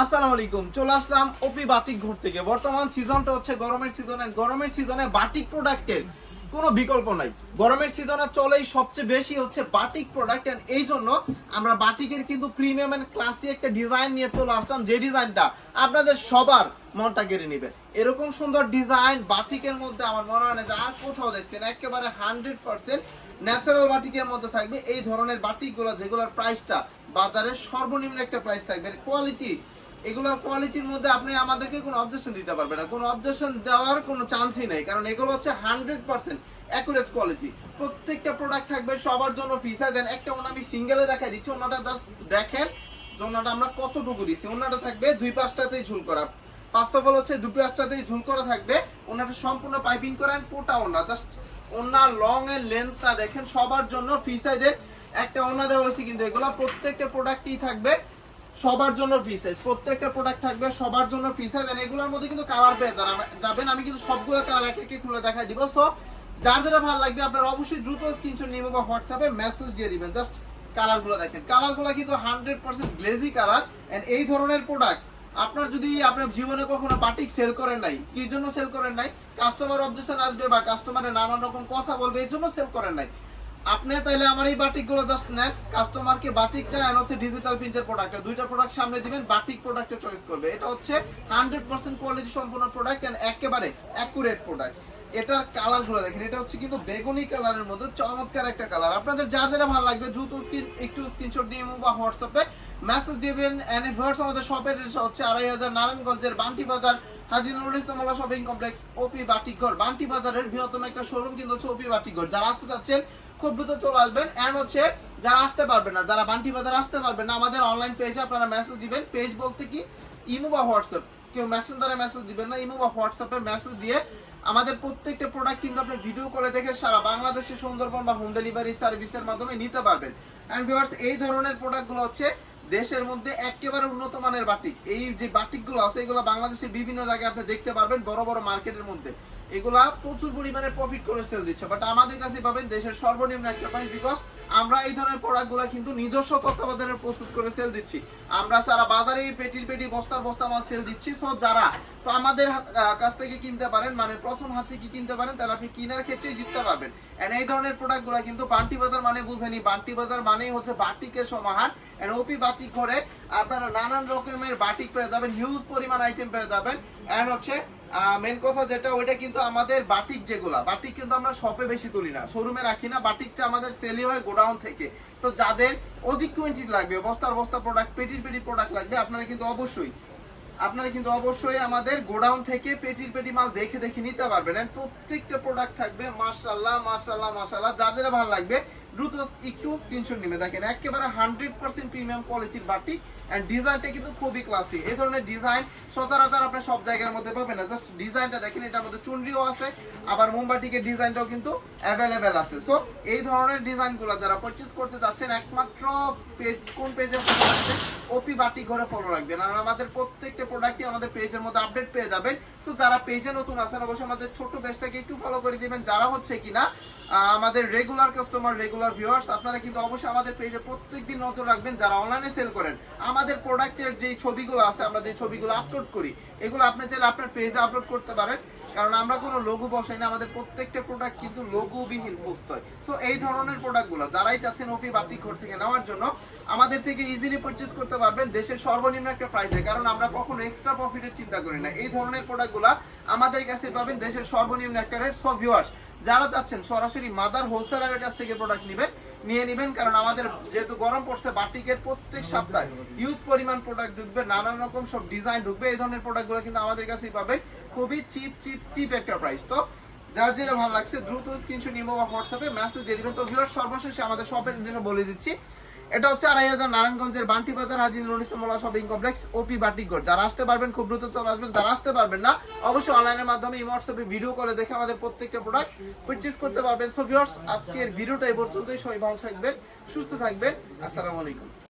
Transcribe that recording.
আসসালামু আলাইকুম, চলে আসলাম ওপি বাটিক ঘর থেকে। বর্তমান সিজনটা হচ্ছে গরমের সিজনে গরমের সিজনে বাটিক প্রোডাক্টের কোনো বিকল্প নাই। গরমের সিজনে চলেই সবচেয়ে বেশি হচ্ছে বাটিক প্রোডাক্ট এই জন্য আমরা বাটিকের কিন্তু প্রিমিয়াম এন্ড ক্লাসি একটা ডিজাইন নিয়ে চলে আসলাম। যে ডিজাইনটা আপনাদের সবার মনটা কেড়ে নিবে। এরকম সুন্দর ডিজাইন বাটিকের মধ্যে আমার মনে হয় না যে আর কোথাও দেখছেন, একেবারে হান্ড্রেড পার্সেন্ট ন্যাচারাল বাটিকের মধ্যে থাকবে। এই ধরনের বাটিকগুলো, যেগুলোর প্রাইসটা বাজারের সর্বনিম্ন একটা প্রাইস থাকবে। কোয়ালিটি এগুলোর কোয়ালিটির মধ্যে আপনি আমাদেরকে কোনো অবজেকশন দিতে পারবেন না। কোনো অবজেকশন দেওয়ার কোনো চান্সই নেই, কারণ এগুলো হচ্ছে হান্ড্রেড পার্সেন্ট অ্যাকুরেট কোয়ালিটি প্রত্যেকটা প্রোডাক্ট থাকবে, সবার জন্য ফিসা দেন একটা ওনা আমি সিঙ্গেলে দেখাই দিচ্ছি, ওনাটা জাস্ট দেখেন, ওনাটা আমরা কতটুকু দিচ্ছি। ওনাটা থাকবে দুই পাঁচটাতেই ঝুল করা। ফার্স্ট অফ অল হচ্ছে দুই পাঁচটাতেই ঝুল করা থাকবে, ওনাটা সম্পূর্ণ পাইপিং করেন পোটা ওনা। জাস্ট ওনার লং এর লেন্থটা দেখেন, সবার জন্য ফ্রি সাইজের একটা ওনা দেওয়া হয়েছে কিন্তু এগুলো প্রত্যেকটা প্রোডাক্টই থাকবে। সবার জন্য ফ্রি সাইজ প্রত্যেকটা প্রোডাক্ট থাকবে, সবার জন্য ফ্রি সাইজ এগুলোর মধ্যে কিন্তু কালার পেয়ে যাবেন, আমি কিন্তু সবগুলো কালার এক একে খুলে দেখাই দিব। সো যার যেটা ভালো লাগবে, আপনারা অবশ্যই দ্রুত স্ক্রিনশট নিয়ে বা হোয়াটসঅ্যাপে মেসেজ দিয়ে দিবেন। জাস্ট কালারগুলো দেখেন। কালারগুলো কিন্তু hundred percent glazy colour and এই ধরনের প্রোডাক্ট আপনার যদি আপনার জীবনে কখনো বাটিক সেল করেন নাই, কি জন্য সেল করেন নাই? কাস্টমার অবজেকশন আসবে বা কাস্টমারের নানান রকম কথা বলবে, এই জন্য সেল করেন নাই। আপনি তাইলে আমার এই বাটিকগুলো জাস্ট নেন কাস্টমারকে বাটিকটা আর হচ্ছে ডিজিটাল প্রিন্টের প্রোডাক্ট দুইটা প্রোডাক্ট সামনে দিবেন, বাটিক প্রোডাক্টে চয়েস করবে। এটা হচ্ছে হান্ড্রেড পার্সেন্ট কোয়ালিটি সম্পূর্ণ প্রোডাক্ট এন্ড একেবারে অ্যাকুরেট প্রোডাক্ট এটার কালারগুলো দেখেন। এটা হচ্ছে কিন্তু বেগুনি কালারের মধ্যে চমৎকার একটা কালার আপনাদের যার যেটা ভালো লাগবে, দ্রুত স্ক্রিন একটু স্ক্রিনশট দিয়ে বা হোয়াটসঅ্যাপে মেসেজ দিবেন ভিউয়ার্স আমাদের শপের হচ্ছে আড়াই হাজার নারায়ণগঞ্জের বান্টি বাজার। হাজি নুরুল ইসলামলা শপিং কমপ্লেক্স ওপি বাটিঘর, বান্টি বাজারের বৃহত্তম একটা শোরুম কিন্তু হচ্ছে ওপি বাটিঘর। যারা আসতে চাচ্ছেন, খুব দ্রুত চলে আসবেন। এন্ড হচ্ছে, যারা আসতে পারবেন না, যারা বান্টি বাজার আসতে পারবেন না, আমাদের অনলাইন পেজে আপনারা মেসেজ দিবেন। পেজ বলতে কি? ইমো বা হোয়াটসঅ্যাপ কেউ মেসেঞ্জারে মেসেজ দিবেন না ইমো বা হোয়াটসঅ্যাপে মেসেজ দিয়ে আমাদের প্রত্যেকটা প্রোডাক্ট কিন্তু আপনি ভিডিও কলে দেখে সারা বাংলাদেশে সুন্দরবন বা হোম ডেলিভারি সার্ভিসের মাধ্যমে নিতে পারবেন। এন্ড ভিউয়ার্স এই ধরনের প্রোডাক্টগুলো হচ্ছে দেশের মধ্যে একেবারে উন্নত মানের বাটিক। এই যে বাটিকগুলো আছে, এগুলো বাংলাদেশের বিভিন্ন জায়গায় আপনি দেখতে পারবেন বড় বড় মার্কেটের মধ্যে। এগুলা প্রচুর পরিমাণে প্রফিট করে সেল দিচ্ছে। বাট আমাদের কাছে পাবেন দেশের সর্বনিম্ন একটা প্রাইস বিকজ আমরা এই ধরনের প্রোডাক্টগুলো কিন্তু নিজস্ব তত্ত্বাবধানে প্রস্তুত করে সেল দিচ্ছি। আমরা সারা বাজারে পেটির পেটি বস্তার বস্তা মাল সেল দিচ্ছি। সো যারা তো আমাদের কাছ থেকে কিনতে পারেন মানে প্রথম হাত থেকে কিনতে পারেন তাহলে আপনি কেনার ক্ষেত্রে জিততে পারবেন। এন্ড এই ধরনের প্রোডাক্টগুলো কিন্তু বান্টি বাজার মানে বুঝেনি। বান্টি বাজার মানেই হচ্ছে বাটিকের সমাহার। এন্ড ওপি বাটিক করে আপনারা নানান রকমের বাটিক পেয়ে যাবেন হিউজ পরিমাণ আইটেম পেয়ে যাবেন। এন্ড হচ্ছে মেন কথা যেটা, ওইটা কিন্তু আমাদের বাটিক যেগুলা, বাটিক কিন্তু আমরা শপে বেশি তুলি না শোরুমে রাখি না, বাটিকটা আমাদের সেলই হয় গোডাউন থেকে। তো যাদের অধিক কোয়েন্টিটি লাগবে, বস্তার বস্তা প্রোডাক্ট পেটির পেটি প্রোডাক্ট লাগবে, আপনারা কিন্তু অবশ্যই, আপনারা কিন্তু অবশ্যই আমাদের গোডাউন থেকে পেটির পেটি মাল দেখে দেখে নিতে পারবেন। প্রত্যেকটা প্রোডাক্ট থাকবে মাশাল্লাহ মাশাল্লাহ মাশাল্লাহ যার যেটা ভালো লাগবে দ্রুত একটু স্ক্রিনশট নেবে। দেখেন, একেবারে হান্ড্রেড পার্সেন্ট প্রিমিয়াম কোয়ালিটির বাটি অ্যান্ড ডিজাইনটা কিন্তু খুবই ক্লাসি এই ধরনের ডিজাইন সচরাচর আপনি সব জায়গার মধ্যে পাবেন না। জাস্ট ডিজাইনটা দেখেন, এটার মধ্যে চুনরিও আছে, আবার মোমবাটিকের ডিজাইনটাও কিন্তু অ্যাভেলেবেল আছে। সো এই ধরনের ডিজাইনগুলো যারা পারচেজ করতে যাচ্ছেন, একমাত্র পেজ কোন পেজে ফলো ওপি বাটি ঘরে ফলো রাখবেন। আর আমাদের প্রত্যেকটা প্রোডাক্টই আমাদের পেজের মধ্যে আপডেট পেয়ে যাবেন। সো যারা পেজে নতুন আছেন, অবশ্যই আমাদের ছোট পেজটাকে একটু ফলো করে দিবেন। যারা হচ্ছে কিনা আমাদের রেগুলার কাস্টমার রেগুলার ভিউয়ার্স আপনারা কিন্তু অবশ্যই আমাদের পেজে প্রত্যেকদিন নজর রাখবেন যারা অনলাইনে সেল করেন। আমাদের প্রোডাক্টের যে ছবিগুলো আছে, আমরা যে ছবিগুলো আপলোড করি, এগুলো আপনি চাইলে আপনার পেজে আপলোড করতে পারেন। কারণ আমরা কোনো লঘু বসাই না, আমাদের প্রত্যেকটা প্রোডাক্ট কিন্তু লঘুবিহীন পোস্ট হয়। সো এই ধরনের প্রোডাক্টগুলো যারাই চাচ্ছেন ওপি বাতিক ঘর থেকে নেওয়ার জন্য, আমাদের থেকে ইজিলি পারচেজ করতে পারবেন দেশের সর্বনিম্ন একটা প্রাইসে কারণ আমরা কখনো এক্সট্রা প্রফিটের চিন্তা করি না। এই ধরনের প্রোডাক্টগুলো আমাদের কাছে পাবেন দেশের সর্বনিম্ন একটা রেট সব ভিউয়ার্স যারা চাচ্ছেন সরাসরি মাদার হোলসেলারের কাছ থেকে প্রোডাক্ট নেবেন, নিয়ে নেবেন, কারণ আমাদের যেহেতু গরম পড়ছে বাটিকের প্রত্যেক সপ্তাহে ইউজ পরিমাণ প্রোডাক্ট ঢুকবে, নানান রকম সব ডিজাইন ঢুকবে, এই ধরনের প্রোডাক্টগুলো কিন্তু আমাদের কাছেই পাবেন। খুবই চিপ চিপ চিপ একটা প্রাইস তো যার যেটা ভালো লাগছে, দ্রুত স্ক্রিনশট নিবো বা হোয়াটসঅ্যাপে মেসেজ দিয়ে দিবেন। তো ভিউয়ার সর্বশেষে আমাদের শপের বলে দিচ্ছি। এটা হচ্ছে আড়াই হাজার নারায়ণগঞ্জের বান্টি বাজার হাজি নুরুল শপিং কমপ্লেক্স, ওপি বাটিকগড় যারা আসতে পারবেন, খুব দ্রুত চলে আসবেন, যারা আসতে পারবেন না, অবশ্যই অনলাইনের মাধ্যমে এই হোয়াটসঅ্যাপে ভিডিও করে দেখে আমাদের প্রত্যেকটা প্রোডাক্ট পারচেজ করতে পারবেন। সো ভিউয়ার্স আজকের ভিডিওটা এই পর্যন্তই। সবাই ভালো থাকবেন, সুস্থ থাকবেন। আসসালামু আলাইকুম।